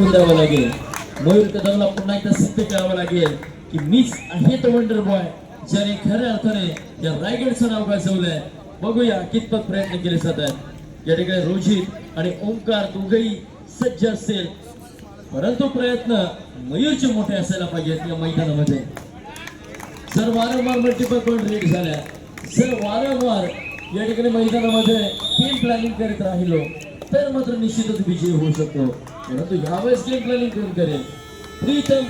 द्यावं लागेल. मयूर कदमला पुन्हा एकदा सिद्ध करावं लागेल की मीच आहे तो वंडर बॉय ज्याने खऱ्या अर्थाने या रायगडचं नाव गाजवलंय. बघूया कितपत प्रयत्न केले जात आहेत. या ठिकाणी रोजित आणि ओंकार दोघही सज्ज असेल परंतु प्रयत्न मयूरचे मोठे असायला पाहिजेत या मैदानामध्ये. जर वारंवार मल्टिपल पॉईंट रेड झाल्या जर वारंवार या ठिकाणी मैदानामध्ये टीम प्लॅनिंग करीत राहिलो तर मात्र निश्चितच विजयी होऊ शकतो. परंतु यावेळेस गेम प्लॅनिंग करेल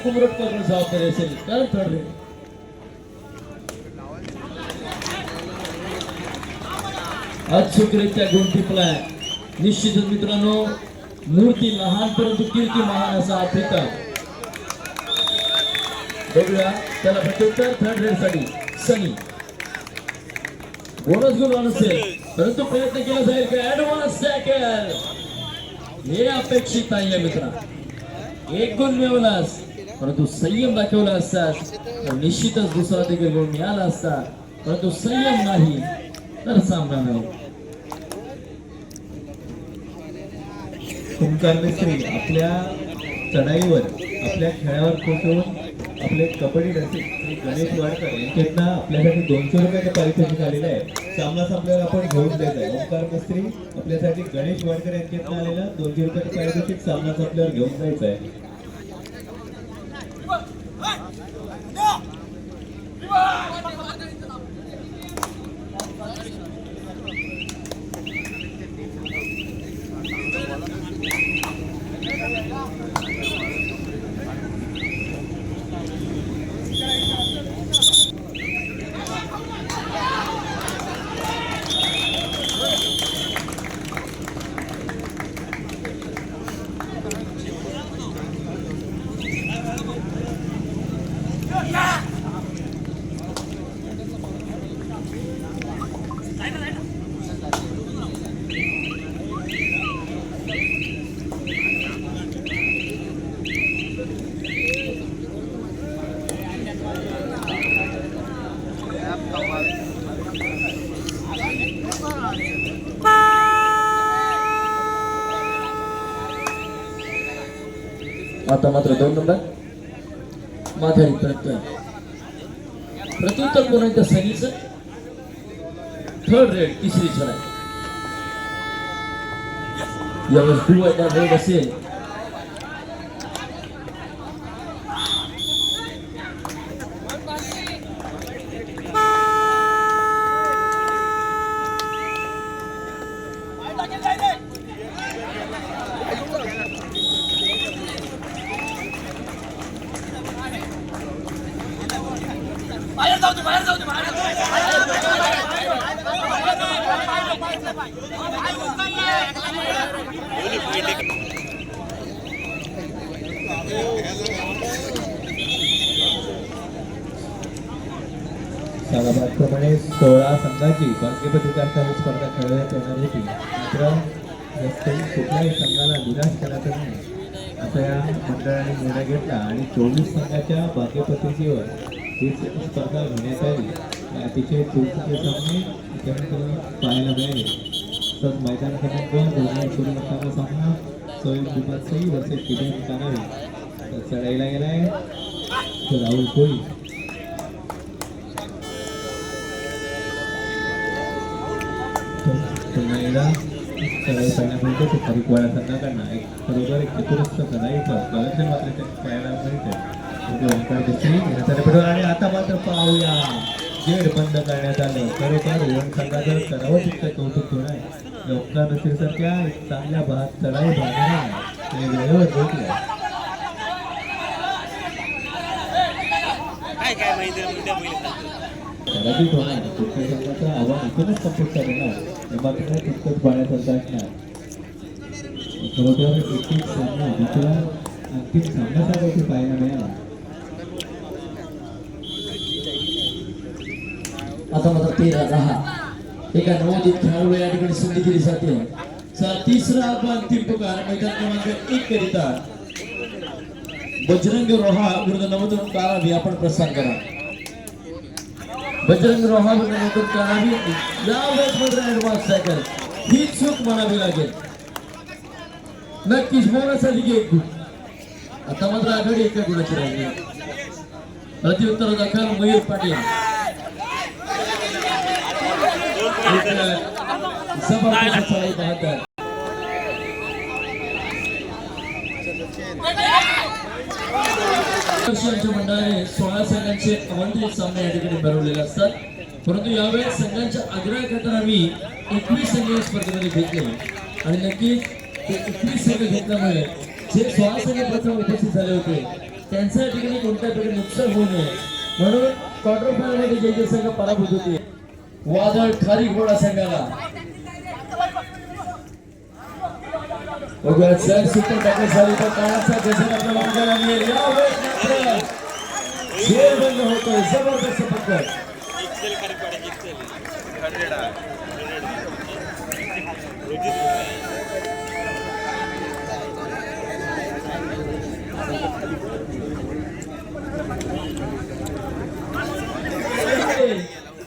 कुमरटकर जबाबदारी असेल कारण अचूकरित्या गुण टिपलाय निश्चितच मित्रांनो, मूर्ती लहान परंतु कीर्ती महान असा प्रीतम बघूया त्याला प्रत्युत्तर थर्ड रेड साठी सनी। बोनस गुण नसेल परंतु प्रयत्न केला जाईल की ऍडव्हान्स हे अपेक्षित नाहीये मित्रा. एक गुण मिळवलास परंतु संयम दाखवला असतास तर निश्चितच दुसरा देखील गुण मिळाला असता. परंतु संयम नाही तर सामना नाही. ओंकार मिस्त्री आपल्या चढाईवर आपल्या खेळावर पोहोचवून आपले कबड्डी रसिक श्री गणेश वाडकर यांच्यातनं आपल्यासाठी दोनशे रुपयाचं पारितोषिक आलेलं आहे. सामनाच आपल्याला आपण घेऊन देत आहे. ओंकार मिस्त्री आपल्यासाठी गणेश वाडकर यांच्यातनं आलेलं दोनशे रुपयाचं पारितोषिक सामनाच आपल्याला घेऊन जायचं आहे. आता मात्र दोन नंबर माघारी प्रत्यय प्रत्युत्तर पुन्हा एकदा सनीच थर्ड रेड तिसरी छडा यावेळेस टू एकदा रेड असेल सालाबादप्रमाणे सोळा संघाची भाग्यपती स्पर्धा खेळण्यात येणार होती. मात्र कुठल्याही संघाला निराश करायचा नाही. असा या मंडळाने निर्णय घेतला आणि चोवीस संघाच्या भाग्यपत्रिकेवर ही स्पर्धा घेण्यात आली. अतिशय चौकीचे सामने त्यानंतर पाहायला मिळाले. तसंच मैदान क्रमांक दोन सुरू असताना सामना सोयीब दुपारचाही वर्सेस किती कानावे तर चढाईला गेलाय तो राहुल कोळी. पुन्हा एकदा चढाई करण्यापर्यंत तो परिकवाडा संघाकडनं एक बरोबर एक चतुरस्थ चढाईचं कलेक्शन मात्र ते पाहायला मिळते ओंकार दुसरी येण्यासाठी पडून आणि आता मात्र पाहूया गेड बंद करण्यात आलं खरोखर ओम संघाचं करावं तितकं कौतुक होणं आहे ओंकार दुसरीसारख्या एक चांगल्या भाग चढाई भागाने वेळेवर रोखल्या काय काय माहिती उद्या पहिले सांगतो. पराजित होणार कुठल्या संघाचं आव्हान इथूनच संपुष्टात येणार हे मात्र तितकंच पाण्यासारखं असणार खरोखर एक एक सामना दुसरा अंतिम सामन्यासारखा पाहायला मिळाला आता मात्र तेरा दहा एका नवोदित खेळाडूला या ठिकाणी संधी दिली जाते चला तिसरा व अंतिम पुकार मैदान क्रमांक एक करिता बजरंग रोहा विरुद्ध नवोदन कारावी आपण प्रस्थान करा बजरंग रोहा विरुद्ध नवोदन कारावी ऍडव्हान्स सायकल ही चूक म्हणावी लागेल. नक्कीच बोनस अधिक एक आता मात्र आघाडी एका गुणाची राहिली. प्रतिउत्तर दाखल मयूर पाटील. एक, जबरदस्त चढाई पाहतात वर्षांच्या मंडळाने सोळा संघांचे आमंत्रित सामने या ठिकाणी भरवलेले असतात. परंतु यावेळेस संघांच्या आग्रह करताना आम्ही एकवीस संघ या स्पर्धेमध्ये घेतले आणि नक्कीच ते एकवीस संघ घेतल्यामुळे जे सोळा संघ प्रथम उपस्थित झाले होते त्यांचं या ठिकाणी कोणत्या प्रकारे नुकसान होऊ नये म्हणून क्वार्टर फायनलमध्ये जे जे संघ पराभूत होते वादळ खारी घोडा संघाला. बघूया सर सुपर झाली तर काळाचा गजर आपल्याला बघायला मिळेल यावेळेस मात्र खेळ बंद होतोय. जबरदस्त पद्धत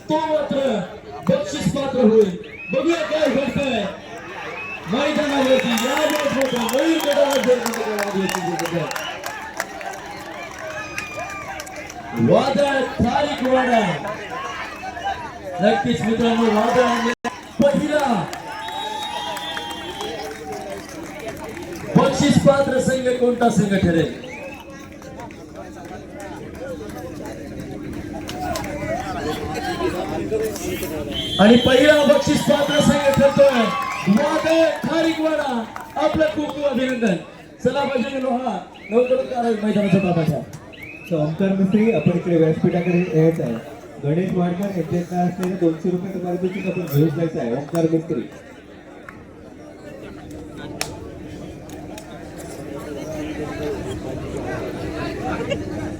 तो मात्र बक्षीस पात्र होईल. बघूया काय घडतंय. मैदानावरती या वेळेस मात्र मयूर वादळ तारीख वाडा नक्कीच मित्रांनो वादळ पहिला बक्षीस पात्र संघ कोणता संघ ठरेल आणि पहिला बक्षीस पात्र संघ ठरतोय वादळ खारिकवाडा आपलं खूप खूप अभिनंदन. चला पाहिजे लोहा लवकरच करा मैदानाचा ताब्याचा तर ओंकार मिस्त्री आपण इकडे व्यासपीठाकडे यायचं आहे. गणेश वाडकर यांच्या असलेले दोनशे रुपये पारितोषिक आपण घेऊन जायचं आहे. ओंकार मिस्त्री.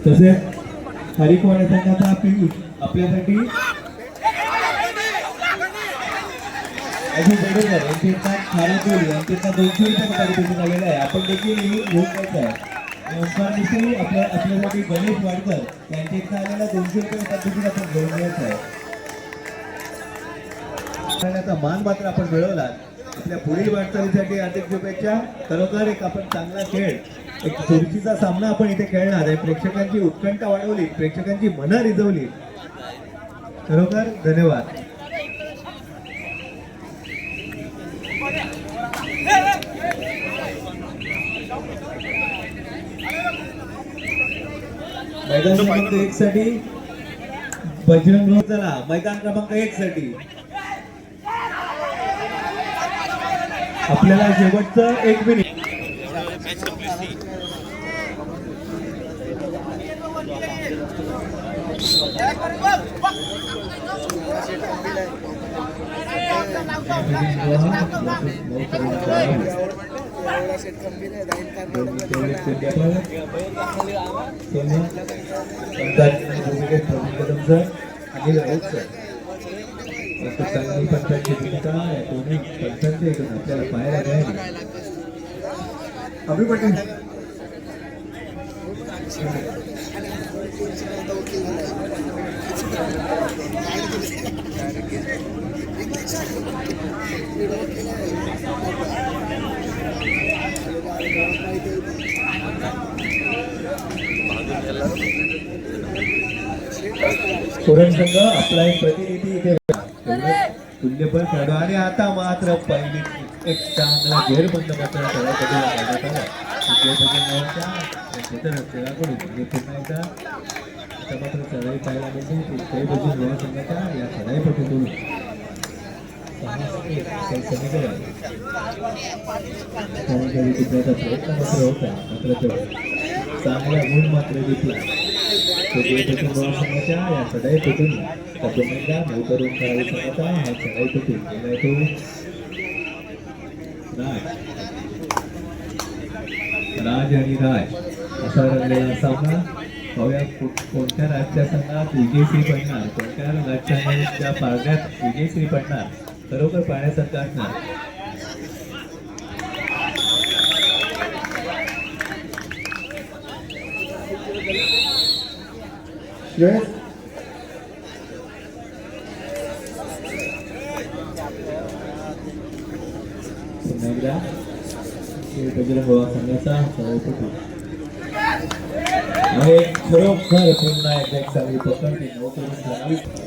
तसेच हरिकोण संघाचा आपली आपल्यासाठी अजून बेडेकर यांच्याकडे खाराकोली यांच्याकडे दोनशे रुपये पारितोषिक आलेलं आहे. आपण देखील हे घेऊन जायचं आहे. आणि ओंकार आपल्या आपल्यासाठी गणेश वाडकर यांच्याकडे आलेला दोनशे रुपये पारितोषिक आपण घेऊन घ्यायचं आहे. करण्याचा मान मात्र आपण मिळवला आपल्या पुढील वाटचालीसाठी अधिक शुभेच्छा. खरोखर एक आपण चांगला खेळ एक चुरशीचा सामना आपण इथे खेळणार आहे. प्रेक्षकांची उत्कंठा वाढवली प्रेक्षकांची मनं रिजवली. खरोखर धन्यवाद. मैदान क्रमांक एक साठी बजरंग चला. मैदान क्रमांक एक साठी आपल्याला शेवटचं एक मिनिट मॅच कम्प्लीटली आणि चांगली पंचांची भूमिका या दोन्ही पंचांच्या इकडून आपल्याला पाहायला मिळाली अभि पटेल तोरण संघ आपला एक प्रतिनिधी इथे तुल्यबळ खेळाडू आणि आता मात्र पहिली एक चांगला घेरबंद मात्र खेळाकडून काढण्यात आला. विजयभजनच्या म्हणजे पुन्हा एकदा आता मात्र चढाई पाहायला मिळते. विजयभजन लोहा या चढाईपटूकडून समीकरण टिकण्याचा प्रयत्न मात्र होता मात्र तो चांगला गुण मात्र घेतला विजयभजन लोहा संघाच्या या चढाईपटून तर पुन्हा एकदा नवतरुण संघाचा हा चढाईपटून गेलाय तो राज राज आणि राज असा रंगलेला सामना. पाहूया कोणत्या राज्याच्या संघात विजयश्री पडणार? कोणत्या राज्याच्या पारड्यात विजयश्री पडणार? खरोखर पाहण्यासारखं असणार. आणि खरोखर पुन्हा एकदा एक चांगली पसंती. दोन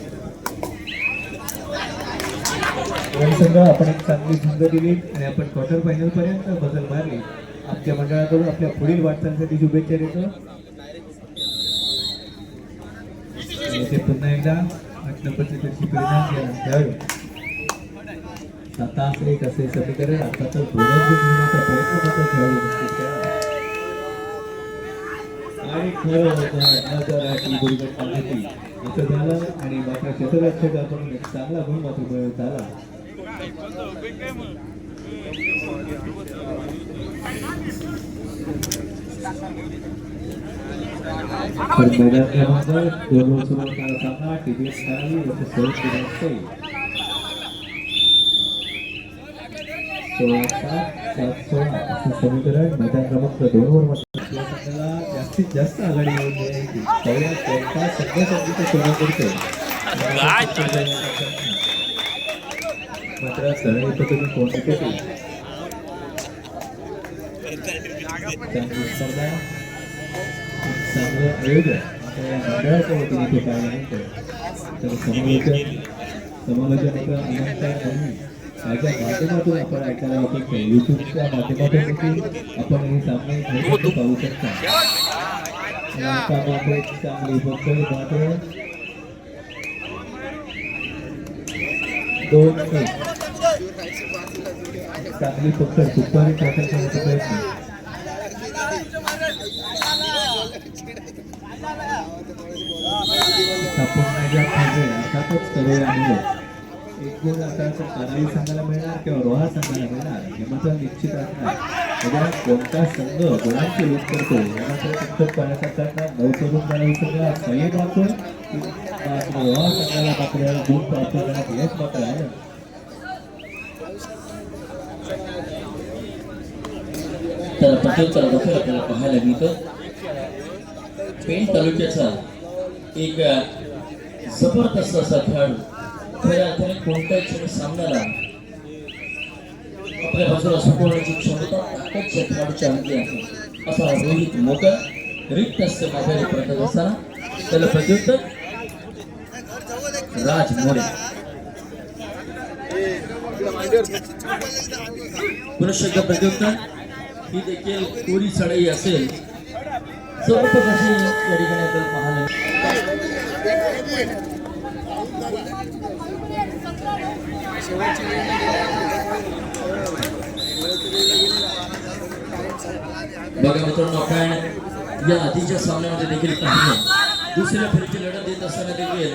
संघ आपण एक चांगली झुंज दिली आणि आपण क्वार्टर फायनल पर्यंत बदल मारली. आमच्या मंडळाकडून आपल्या पुढील वाटचालीसाठी शुभेच्छा देतो. ते पुन्हा एकदा आठ त्याची परिणाम आता एक असे समीकरण आता तर प्रयत्न मात्र खेळाडू आणि खरं होतं दुर्घटना होती असं झालं आणि मात्र क्षेत्ररक्षकाकडून एक चांगला गुण मात्र मिळवत आला तर मैदान क्रमांक दोन वर सुरू होणारा सामना टीव्हीएस खाली versus सौरभ कुमार सोळा सात सात सोळा असं समीकरण मैदान क्रमांक दोन वर मात्र या संघाला जास्तीत जास्त आघाडी मिळवून देण्याची पहिल्या कोणता संघ संधीचा शोधा करतो मात्र सरळ पद्धतीने कोणती पेटी चांगली स्पर्धा चांगलं आयोजन आपल्या या मंडळाच्या वतीने इथे पाहायला मिळतं तर समालोचन समालोचन आपल्या अनंत म्हणून याच्या माध्यमातून आपण ऐकायला युट्यूबच्या माध्यमातून देखील आपण हे सामने पाहू शकता. चांगली मात्र दोन चांगली फक्त दुपारी टाकल प्रयत्न. आपण माझ्या करूया आता तर संघाला मिळणार किंवा रोहा संघाला मिळणार हे मात्र निश्चित असणार. म्हणजे उद्या कोणता संघ करतो हे मात्र पाहण्याचा प्रयत्न नऊ संयम रोहा संघाला मात्र गुण प्राप्त करण्यात यश मात्र आहे. तर प्रत्युत्तर देखील आपल्याला पाहायला मिळतं. पेण तालुक्याचा एक जबरदस्त असा खेळाडू खऱ्या अर्थाने कोणत्याही क्षणी सामन्याला आपल्या बाजूला सुटवण्याची क्षमता ताकदच्या खेळाडूच्या अंगी आहे. असा रोहित मोकर, रिक्त असते माघारी प्रकट असताना. त्याला प्रत्युत्तर, राज मोरे. एकदा प्रत्युत्तर, ही देखील कोरी चढाई असेल. ज़बरदस्त अशी या ठिकाणी आपल्याला पाहायला मिळते. बघा मित्रांनो आपण या आधीच्या सामन्यामध्ये देखील पाहिलं दुसऱ्या फेरीची लढत देत असताना देखील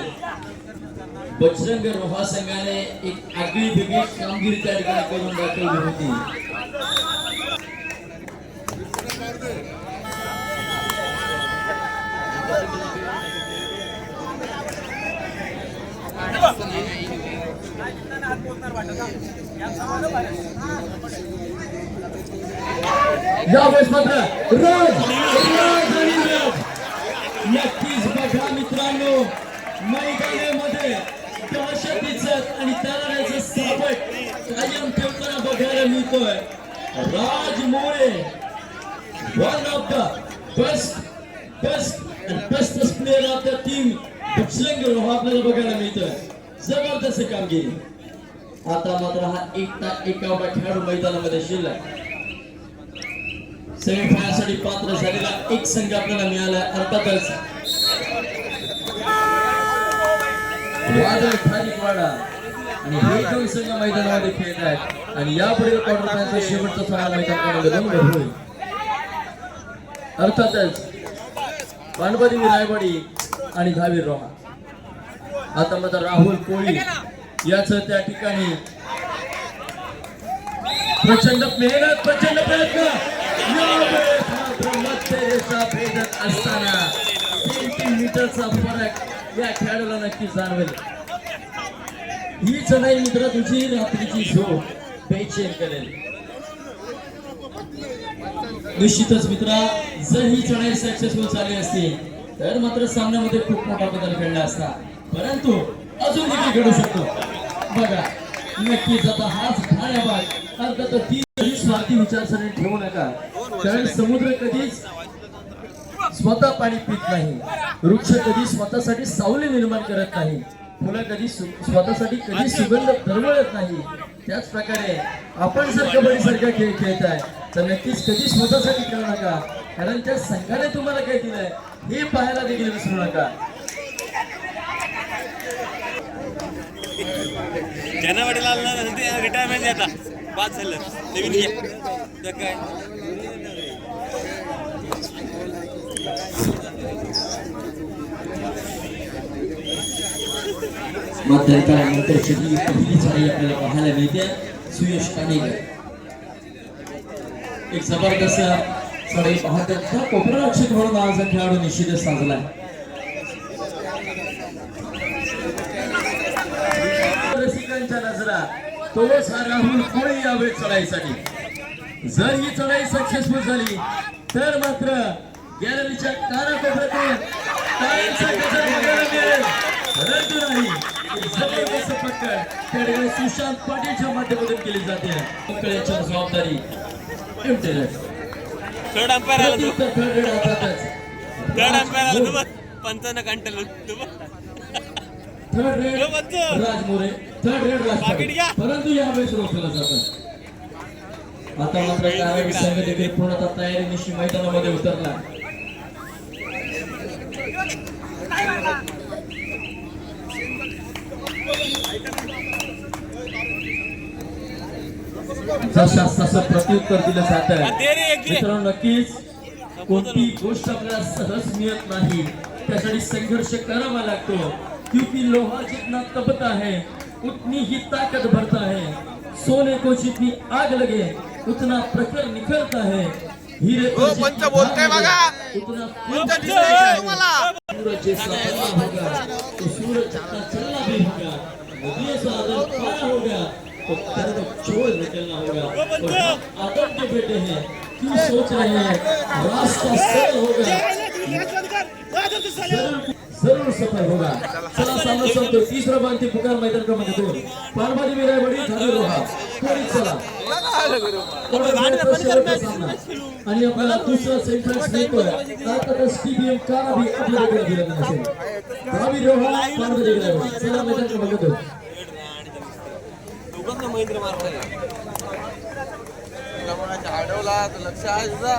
बजरंग महासंघाने एक आगळी वेगळी कामगिरी त्या ठिकाणी करून दाखवली होती यावेळेस मात्र रोज रोज आणि रोज नक्कीच बघा मित्रांनो मैदानामध्ये दहशतीचं आणि तराऱ्याचं सापट कायम ठेवताना बघायला मिळतोय. Raj More one of the best best best player of the team बक्षलंग आपल्याला बघायला मिळतोय. जबरदस्त कामगिरी आता मात्र हा एकटा एकावटा खेळाडू मैदानामध्ये शिल्लक सेमीफायनलसाठी पात्र झालेला एक संघ आपल्याला मिळाला अर्थातच वादळ आणि हे दोन संघ मैदानामध्ये खेळत आहेत. आणि यापुढील क्वार्टर फायनलचा शेवटचा सामना मैदानामध्ये होईल. अर्थातच पानपती रायवाडी आणि धावीर रोहा आता मात्र राहुल कोळी याच त्या ठिकाणी प्रचंड मेहनत प्रचंड प्रयत्न. यावेळेस मात्र मध्यरेषा भेदत असताना सेंटीमीटरचा फरक या खेळाडूला नक्की जाणवेल. ही चढाई मित्र तुझी रात्रीची झोप बेचैन करेल. निश्चितच मित्रा जर ही चढाई सक्सेसफुल झाली असती तर मात्र सामन्यामध्ये खूप मोठा बदल घडला असता. परंतु अजून देखील घडू शकतो. बघा नक्कीच आता हाच ठाण्या भाग तर ती कधी स्वार्थी विचारसरणी ठेवू नका. कारण समुद्र कधीच स्वतः पाणी पित नाही. वृक्ष कधी स्वतःसाठी सावली निर्माण करत नाही. फुलं कधी स्वतःसाठी कधी सुगंध दरवळत नाही. त्याच प्रकारे आपण जर कबड्डीसारखा खेळ खेळताय. तर नक्कीच कधी स्वतःसाठी खेळू नका. कारण त्या संघाने तुम्हाला काय दिलंय हे पाहायला देखील विसरू नका. ज्यांना वाटेल आलं ते रिटायरमेंट आता बाद झालं नवीन तर काय? मध्यंतरानंतरची शेती पहिली साडी आपल्याला पाहायला मिळते. सुयश कानेकर. एक जबरदस्त साडी पाहतात. कोपरा रक्षक म्हणून आज खेळाडू निश्चितच साजला आहे. नजरात तोच हा राहुल कोळी यावेळी चढाईसाठी जर ही चढाई सक्सेसफुल झाली तर मात्र गॅलरीच्या कानाकोपऱ्यातून परंतु नाही जबरदस्त पटकन त्या ठिकाणी सुशांत पाटीलच्या माध्यमातून केली जाते. पकड्याच्या जबाबदारी थर्ड अंपायर हो, बच्चू. राज मोरे. Third raid. परंतु यावेळेस रोखलं जातं. आता मात्र कारागीर संघ देखील पूर्णतः तयारीनिशी मैदानामध्ये उतरला जशा तसं प्रत्युत्तर दिलं जात मित्रांनो नक्कीच कोणती गोष्ट आपल्याला सहज मिळत नाही. त्यासाठी संघर्ष करावा लागतो. क्योंकि लोहा जितना तपता है उतनी ही ताकत भरता है सोने को जितनी आग लगे उतना प्रखर निखरता है हीरे को पंच बघा. उतना पंच है. सूरज जैसा होगा तो सूरज जितना चलना भी होगा नदियों से अगर पार होगा तो कर्म छोड़ निकलना होगा और हम आदम के बेटे हैं क्यों सोच रहे हैं रास्ता सरल होगा जरूर सफल होगा। चला सामना संपतो. तिसरा बांधते पुकार मैदान क्रमांक दोन. पारबाजी विरायवाडी झाली रोहा. कोणी चला. आणि आपल्याला दुसरा सेंट्रल स्नेपर ताकद स्टीबीएम कारा भी आपल्याकडे दिलेला नसेल. दहावी रोहा पारबाजी विरायवाडी चला मैदान क्रमांक दोन. महेंद्र मारताय अडवला लक्ष आहे तुझा.